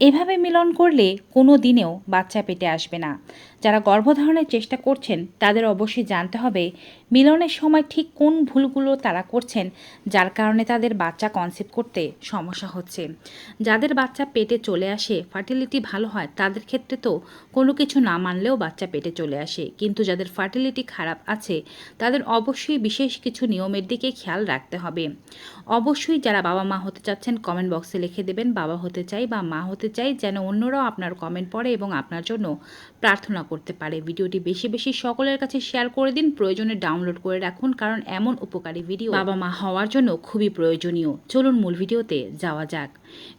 এভাবে মিলন করলে কোনো দিনেও বাচ্চা পেটে আসবে না। যারা গর্ভধারণের চেষ্টা করছেন, তাদের অবশ্যই জানতে হবে মিলনের সময় ঠিক কোন ভুলগুলো তারা করছেন, যার কারণে তাদের বাচ্চা কনসিভ করতে সমস্যা হচ্ছে। যাদের বাচ্চা পেটে চলে আসে ফার্টিলিটি ভালো হয়, তাদের ক্ষেত্রে তো কোনো কিছু না মানলেও বাচ্চা পেটে চলে আসে। কিন্তু যাদের ফার্টিলিটি খারাপ আছে, তাদের অবশ্যই বিশেষ কিছু নিয়মের দিকে খেয়াল রাখতে হবে। অবশ্যই যারা বাবা মা হতে চাচ্ছেন কমেন্ট বক্সে লিখে দেবেন বাবা হতে চাই বা মা হতে চাই যেন অন্যরাও আপনার কমেন্ট পড়ে এবং আপনার জন্য প্রার্থনা করতে পারে। ভিডিওটি বেশি বেশি সকলের কাছে শেয়ার করে দিন, প্রয়োজনে ডাউনলোড করে রাখুন, কারণ এমন উপকারী ভিডিও বাবা মা হওয়ার জন্য খুবই প্রয়োজনীয়। চলুন মূল ভিডিওতে যাওয়া যাক।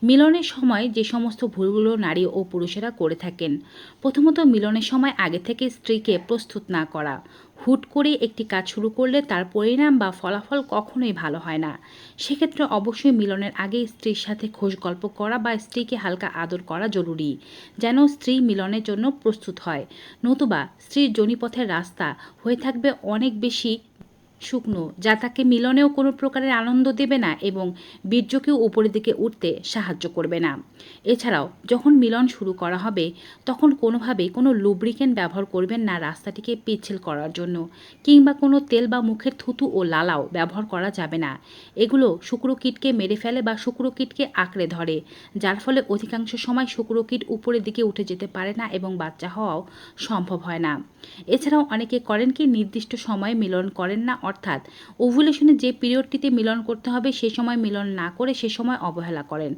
মিলনের সময় যে সমস্ত ভুলগুলো নারী ও পুরুষেরা করে থাকেন, প্রথমত মিলনের সময় আগে থেকে স্ত্রীকে প্রস্তুত না করা। হুট করে একটি কাজ শুরু করলে তার পরিণাম বা ফলাফল কখনোই ভালো হয় না। সেক্ষেত্রে অবশ্যই মিলনের আগে স্ত্রীর সাথে খোঁজ গল্প করা বা স্ত্রীকে হালকা আদর করা জরুরি, যেন স্ত্রী মিলনের জন্য প্রস্তুত হয়। নতুবা স্ত্রীর জনিপথের রাস্তা হয়ে থাকবে অনেক বেশি শুকনো, যা তাকে মিলনেও কোনো প্রকারের আনন্দ দেবে না এবং বীর্যকেও উপরের দিকে উঠতে সাহায্য করবে না। এছাড়াও, যখন মিলন শুরু করা হবে, তখন কোনোভাবেই কোনো লুব্রিকেন্ট ব্যবহার করবেন না রাস্তাটিকে পিচ্ছিল করার জন্য, কিংবা কোনো তেল বা মুখের থুতু ও লালাও ব্যবহার করা যাবে না। এগুলো শুক্রকীটকে মেরে ফেলে বা শুক্রকীটকে আঁকড়ে ধরে, যার ফলে অধিকাংশ সময় শুক্রকীট উপরের দিকে উঠে যেতে পারে না এবং বাচ্চা হওয়াও সম্ভব হয় না। এছাড়াও অনেকে করেন কি, নির্দিষ্ট সময়ে মিলন করেন না অর্থাৎ ওভুলেশনে যে পিরিয়ডটিতে মিলন করতে হবে, সে সময় মিলন না করে সে সময় অবহেলা করেন।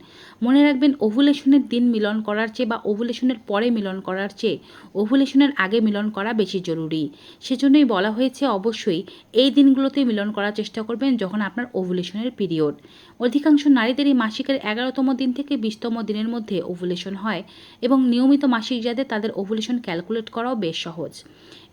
মনে রাখবেন, ওভুলেশনের দিন মিলন করার চেয়ে বা ওভুলেশনের পরে মিলন করার চেয়ে ওভুলেশনের আগে মিলন করা বেশি জরুরি। সেজন্যই বলা হয়েছে অবশ্যই এই দিনগুলোতে মিলন করার চেষ্টা করবেন যখন আপনার ওভুলেশনের পিরিয়ড। অধিকাংশ নারীদেরই মাসিকের এগারোতম দিন থেকে বিশতম দিনের মধ্যে ওভুলেশন হয় এবং নিয়মিত মাসিক যাদের, তাদের ওভুলেশন ক্যালকুলেট করাও বেশ সহজ।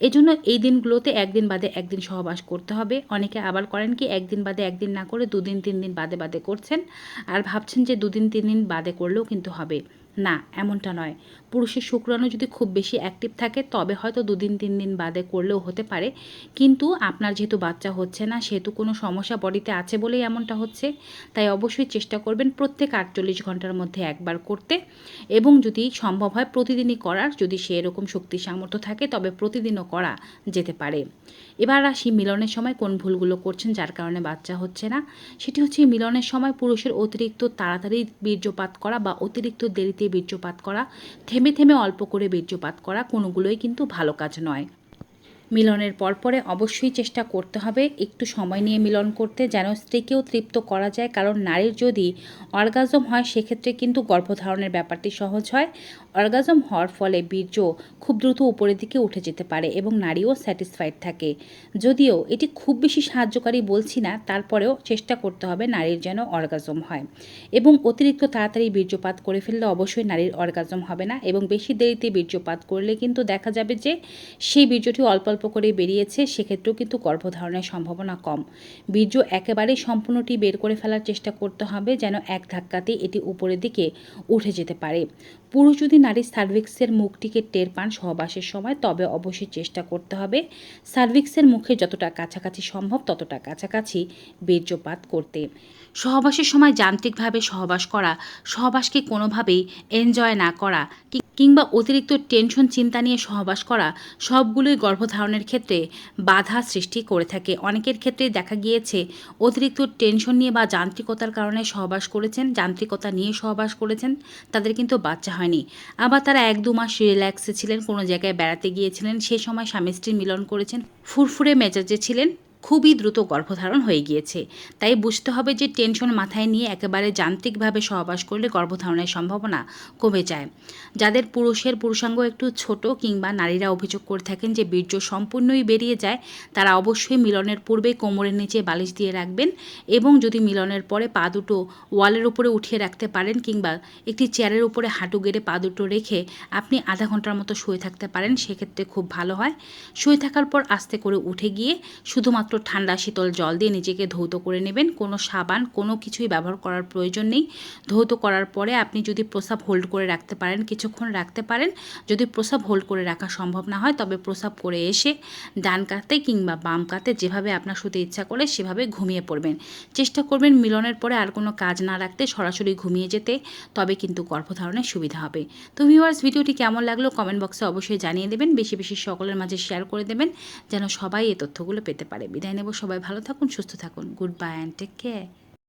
এজন্য এই দিনগুলোতে একদিন বাদে একদিন সহবাস করতে হবে। অনেকে আবার করেন কি, একদিন বাদে একদিন না করে দুদিন, তিন দিন বাদে বাদে করছেন। আর ভাবছেন যে দুদিন, তিন দিন বাদে করলেও কিন্তু হবে। না, এমনটা নয়। পুরুষের শুক্রাণু যদি খুব বেশি অ্যাক্টিভ থাকে, তবে হয়তো দুদিন, তিন দিন বাদে করলেও হতে পারে। কিন্তু আপনার যেহেতু বাচ্চা হচ্ছে না, সেহেতু কোনো সমস্যা বডিতে আছে বলেই এমনটা হচ্ছে। তাই অবশ্যই চেষ্টা করবেন প্রত্যেক আটচল্লিশ ঘণ্টার মধ্যে একবার করতে। এবং যদি সম্ভব হয় প্রতিদিনই করার, যদি সে এরকম শক্তি সামর্থ্য থাকে, তবে প্রতিদিনও করা যেতে পারে। এবার আসি মিলনের সময় কোন ভুলগুলো করছেন যার কারণে বাচ্চা হচ্ছে না। সেটি হচ্ছে মিলনের সময় পুরুষের অতিরিক্ত তাড়াতাড়ি বীর্যপাত করা বা অতিরিক্ত দেরিতে বীর্যপাত করা থেমে থেমে অল্প করে বীর্যপাত করা কোনোগুলোই কিন্তু ভালো কাজ নয়। মিলনের পরপরে অবশ্যই চেষ্টা করতে হবে একটু সময় নিয়ে মিলন করতে, যেন স্ত্রীকেও তৃপ্ত করা যায়। কারণ নারীর যদি অর্গাজম হয়, সেক্ষেত্রে কিন্তু গর্ভধারণের ব্যাপারটি সহজ হয়। অর্গাজম হওয়ার ফলে বীর্য খুব দ্রুত উপরের দিকে উঠে যেতে পারে এবং নারীও স্যাটিসফাইড থাকে। যদিও এটি খুব বেশি সাহায্যকারী বলছি না, তারপরেও চেষ্টা করতে হবে নারীর যেন অর্গাজম হয়। এবং অতিরিক্ত তাড়াতাড়ি বীর্যপাত করে ফেললে অবশ্যই নারীর অর্গাজম হবে না এবং বেশি দেরিতে বীর্যপাত করলে কিন্তু দেখা যাবে যে সেই বীর্যটি অল্প অল্প করে বেরিয়েছে, সেক্ষেত্রেও কিন্তু গর্ভধারণের সম্ভাবনা কম। বীর্য একেবারেই সম্পূর্ণটি বের করে ফেলার চেষ্টা করতে হবে যেন এক ধাক্কাতে এটি উপরের দিকে উঠে যেতে পারে। পুরুষ যদি নারীর সার্ভিক্সের মুখটিকে টের পান সহবাসের সময়, তবে অবশ্যই চেষ্টা করতে হবে সার্ভিক্সের মুখে যতটা কাছাকাছি সম্ভব ততটা কাছাকাছি বীর্যপাত করতে। সহবাসের সময় যান্ত্রিকভাবে সহবাস করা, সহবাসকে কোনোভাবেই এনজয় না করা কিংবা অতিরিক্ত টেনশন, চিন্তা নিয়ে সহবাস করা সবগুলোই গর্ভধারণের ক্ষেত্রে বাধা সৃষ্টি করে থাকে। অনেকের ক্ষেত্রে দেখা গিয়েছে, অতিরিক্ত টেনশন নিয়ে বা যান্ত্রিকতার কারণে সহবাস করেছেন, যান্ত্রিকতা নিয়ে সহবাস করেছেন, তাদের কিন্তু বাচ্চা হয়নি। আবার তারা এক দু মাস রিল্যাক্সে ছিলেন, কোনো জায়গায় বেড়াতে গিয়েছিলেন, সে সময় স্বামী স্ত্রীর মিলন করেছেন, ফুরফুরে মেজাজে ছিলেন খুবই দ্রুত গর্ভধারণ হয়ে গিয়েছে। তাই বুঝতে হবে যে টেনশন মাথায় নিয়ে একেবারে যান্ত্রিকভাবে সহবাস করলে গর্ভধারণের সম্ভাবনা কমে যায়। যাদের পুরুষের পুরুষাঙ্গ একটু ছোট কিংবা নারীরা অভিযোগ করে থাকেন যে বীর্য সম্পূর্ণই বেরিয়ে যায়, তারা অবশ্যই মিলনের পূর্বে কোমরের নিচে বালিশ দিয়ে রাখবেন এবং যদি মিলনের পরে পা দুটো ওয়ালের উপরে উঠিয়ে রাখতে পারেন কিংবা একটি চেয়ারের উপরে হাঁটু গেড়ে পা দুটো রেখে আপনি আধা ঘণ্টার মতো শুয়ে থাকতে পারেন, সেক্ষেত্রে খুব ভালো হয়। শুয়ে থাকার পর আস্তে করে উঠে গিয়ে শুধুমাত্র একটু ঠান্ডা শীতল জল দিয়ে নিজেকে ধৌত করে নেবেন। কোনো সাবান, কোনো কিছুই ব্যবহার করার প্রয়োজন নেই। ধৌত করার পরে আপনি যদি প্রসাব হোল্ড করে রাখতে পারেন, কিছুক্ষণ রাখতে পারেন। যদি প্রসাব হোল্ড করে রাখা সম্ভব না হয়, তবে প্রসাব করে এসে ডান কাতে কিংবা বাম কাতে যেভাবে আপনার শুতে ইচ্ছা করে সেভাবে ঘুমিয়ে পড়বেন। চেষ্টা করবেন মিলনের পরে আর কোনো কাজ না রাখতে, সরাসরি ঘুমিয়ে যেতে। তবে কিন্তু গর্ভধারণের সুবিধা হবে। তো ভিউয়ার্স ভিডিওটি কেমন লাগল কমেন্ট বক্সে অবশ্যই জানিয়ে দেবেন। বেশি বেশি সকলের মাঝে শেয়ার করে দেবেন, যেন সবাই এই তথ্যগুলো পেতে পারে। বিদায় নেব। সবাই ভালো থাকুন সুস্থ থাকুন। Good bye and take care